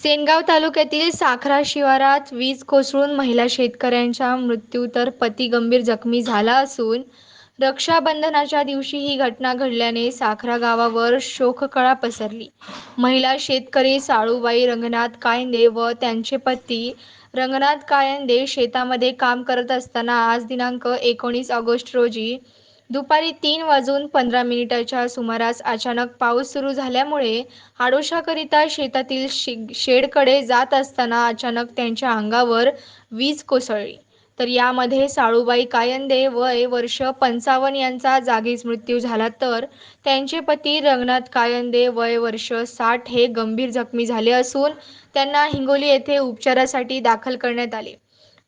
सेनगाव तालुक्यातील साखरा शिवारात वीज कोसळून महिला शेतकऱ्यांचा मृत्यू तर पती गंभीर जखमी झाला असून रक्षाबंधनाच्या दिवशी ही घटना घडल्याने साखरा गावावर शोककळा पसरली. महिला शेतकरी साळूबाई रंगनाथ कायंदे व त्यांचे पती रंगनाथ कायंदे शेतामध्ये काम करत असताना आज दिनांक एकोणीस ऑगस्ट रोजी दुपारी तीन वाजून पंधरा मिनिटाच्या सुमारास अचानक पाऊस सुरू झाल्यामुळे आडोशाकरिता शेतातील शे शेडकडे जात असताना अचानक त्यांच्या अंगावर वीज कोसळली. तर यामध्ये साळूबाई कायंदे वय वर्ष पंचावन्न यांचा जागीच मृत्यू झाला. तर त्यांचे पती रंगनाथ कायंदे वय वर्ष साठ हे गंभीर जखमी झाले असून त्यांना हिंगोली येथे उपचारासाठी दाखल करण्यात आले.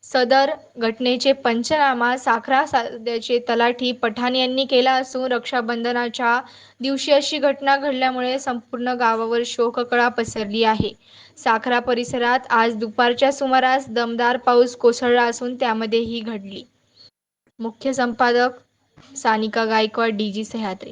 सदर घटनेचे पंचनामा साखरा साध्याचे तलाठी पठाण यांनी केला असून रक्षाबंधनाच्या दिवशी अशी घटना घडल्यामुळे संपूर्ण गावावर शोककळा पसरली आहे. साखरा परिसरात आज दुपारच्या सुमारास दमदार पाऊस कोसळला असून त्यामध्ये ही घडली. मुख्य संपादक Sanika Gaikwad D G Sahyadri